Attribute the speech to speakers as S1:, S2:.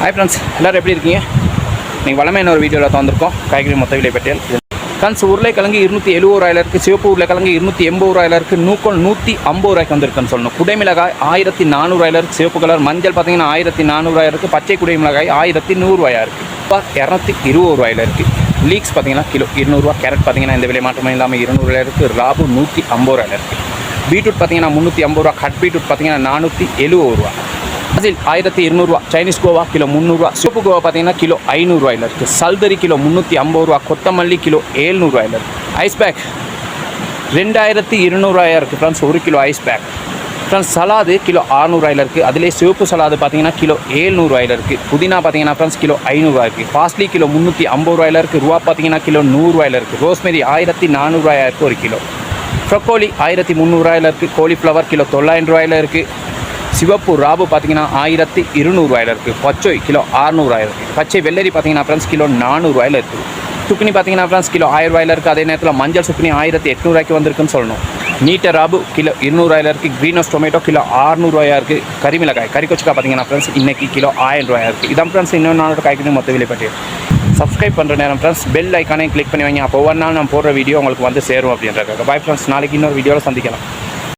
S1: Hi friends எல்லோரும் எப்படி இருக்கீங்க? நீங்கள் வளமையான ஒரு வீடியோவில் தந்திருக்கோம் காய்கறி மொத்த விலை பட்டியல். ஃப்ரெண்ட்ஸ் உருளைக்கிழங்கு இருநூற்றி எழுபது ரூபாயில் இருக்குது சிவப்பு உருளைக்கிழங்கு இருநூற்றி எண்பது ரூபாயில இருக்குது நூக்கோல் நூற்றி ஐம்பது ரூபாய்க்கு வந்திருக்குன்னு சொல்லணும். குடைமிளகாய் ஆயிரத்தி நானூறுவாயில் இருக்குது சிவப்பு கலர் மஞ்சள் பார்த்தீங்கன்னா ஆயிரத்தி நானூறுவாயா இருக்குது பச்சை குடைமிளகாய் ஆயிரத்தி நூறுரூவாயா இருக்குது இப்போ இரநூத்தி இருபது ரூபாயில இருக்குது லீக்ஸ் பார்த்தீங்கன்னா கிலோ இருநூறுவா கேரட் பார்த்தீங்கன்னா இந்த விலை மாற்றமே இல்லாமல் இருநூறுவாயில இருக்குது ராபு நூற்றி ஐம்பது ரூபாயில் இருக்குது பீட்ரூட் பார்த்தீங்கன்னா முந்நூற்றி ஐம்பது ரூபா கட் பீட்ரூட் பார்த்தீங்கன்னா நானூற்றி எழுபது ரூபா. பிரேசில் ஆயிரத்தி இருநூறுவா சைனீஸ் கோவா கிலோ முந்நூறுரூவா சிவப்பு கோவா பார்த்தீங்கன்னா கிலோ ஐநூறுரூவாயில் இருக்குது சல்தரி கிலோ முந்நூற்றி ஐம்பது ரூபா கொத்தமல்லி கிலோ ஏழ்நூறுவாயில் இருக்குது ஐஸ் பேக் ரெண்டாயிரத்தி இருநூறுவாயா இருக்குது ஃப்ரெண்ட்ஸ் ஒரு கிலோ ஐஸ் பேக் ஃப்ரெண்ட்ஸ் சலாது கிலோ ஆறுநூறுவாயில் இருக்குது அதிலே சிவப்பு சலாது பார்த்தீங்கன்னா கிலோ ஏழ்நூறுவாயில் இருக்குது புதினா பார்த்தீங்கன்னா ஃப்ரெண்ட்ஸ் கிலோ ஐநூறுரூவா இருக்குது பாஸ்லி கிலோ முந்நூற்றி ஐம்பது ரூபாயில் இருக்குது ரூபா பார்த்தீங்கன்னா கிலோ நூறுரூவாயில் இருக்குது ரோஸ்மெரி ஆயிரத்தி நானூறுரூவாயா இருக்குது ஒரு கிலோ. ப்ரொக்கோலி ஆயிரத்தி முந்நூறுரூவாயில் இருக்குது கோலிஃப்ளவர் கிலோ தொள்ளாயிரம் ரூபாயில் இருக்குது சிவப்பு ராபு பார்த்தீங்கன்னா ஆயிரத்தி இருநூறுவாயில் இருக்குது பச்சை கிலோ அறநூறுவாயில் இருக்குது பச்சை வெள்ளரி பார்த்தீங்கன்னா ஃப்ரெண்ட்ஸ் கிலோ நானூறுவாயில் இருக்குது சுக்குனி பார்த்தீங்கன்னா ஃப்ரெண்ட்ஸ் கிலோ ஆயிரரூவாயில் இருக்குது அதே நேரத்தில் மஞ்சள் சுக்குனி ஆயிரத்தி எட்நூறுவாய்க்கு வந்திருக்குன்னு சொல்லணும். நீட்ட ராபு கிலோ இருநூறுவாயில் இருக்குது க்ரீனஸ் டொமேட்டோ கிலோ அறுநூறுவாயா இருக்குது கறிமிளகாய் கறிக்கொச்சிக்கா பார்த்தீங்கன்னா ஃப்ரெண்ட்ஸ் இன்றைக்கி கிலோ ஆயிரம் ரூபாயா இருக்குது இதான் ஃப்ரெண்ட்ஸ் இன்னொரு நாளோட காய்கறி மொத்த விலை பட்டியல். சப்ஸ்கிரைப் பண்ணுற நேரம் ஃப்ரெண்ட்ஸ் பெல் ஐக்கானே கிளிக் பண்ணி வைங்க. அப்போ ஒவ்வொரு நாள் நான் போடுற வீடியோ உங்களுக்கு வந்து சேரும் அப்படின்றக்காக பாய் ஃப்ரெண்ட்ஸ் நாளைக்கு இன்னொரு வீடியோவில் சந்திக்கலாம்.